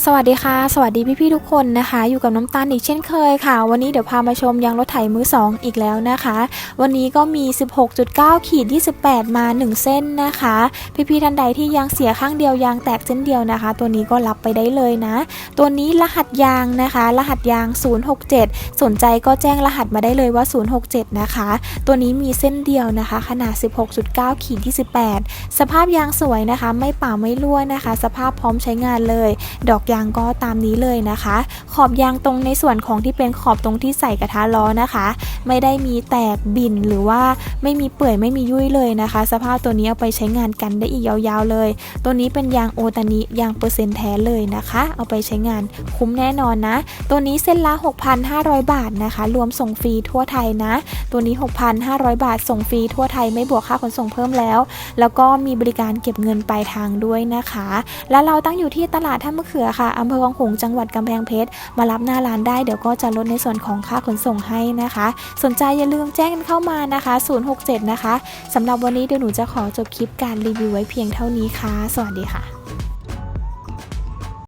สวัสดีค่ะ สวัสดีพี่ๆทุกคนนะคะ อยู่กับน้ำตาลอีกเช่นเคยค่ะ วันนี้เดี๋ยวพามาชมยางรถไถมือ 2 อีกแล้วนะคะ วันนี้ก็มี 16.9 ขีด 28 มา 1 เส้นนะคะ พี่ๆท่านใดที่ยางเสียข้างเดียวยางแตกเส้นเดียวนะคะ ตัวนี้ก็รับไปได้เลยนะ ตัวนี้รหัสยางนะคะ รหัสยาง 067 สนใจก็แจ้งรหัสมาได้เลยว่า 067 นะคะ ตัวนี้มีเส้นเดียวนะคะ ขนาด 16.9 ขีด 28 สภาพยางสวยนะคะ ไม่ป่าไม่รั่วนะคะ สภาพพร้อมใช้งานเลย ดอกยางก็ตามนี้เลยนะคะ ขอบยางตรงในส่วนของที่เป็นขอบตรงที่ใส่กระทะล้อนะคะ ไม่ได้มีแตกบินหรือว่าไม่มีเปื่อยไม่มียุ่ยเลยนะคะ สภาพตัวนี้เอาไปใช้งานกันได้อีกยาวๆเลย ตัวนี้เป็นยางโอตานิยางเปอร์เซ็นต์แท้เลยนะคะ เอาไปใช้งานคุ้มแน่นอนนะ ตัวนี้เส้นละ 6,500 บาทนะคะ รวมส่งฟรีทั่วไทยนะ ตัวนี้ 6,500 บาทส่งฟรีทั่วไทยไม่บวกค่าขนส่งเพิ่มแล้ว แล้วก็มีบริการเก็บเงินปลายทางด้วยนะคะ และเราตั้งอยู่ที่ตลาดท่ามะเขือค่ะอำเภอวังหงจังหวัดกำแพงเพชรมารับหน้าร้านได้เดี๋ยวก็จะลดในส่วนของค่าขนส่งให้นะคะ สนใจอย่าลืมแจ้งเข้ามานะคะ 067 นะคะสำหรับวันนี้เดี๋ยวหนูจะขอจบคลิปการรีวิวไว้เพียงเท่านี้ค่ะ สวัสดีค่ะ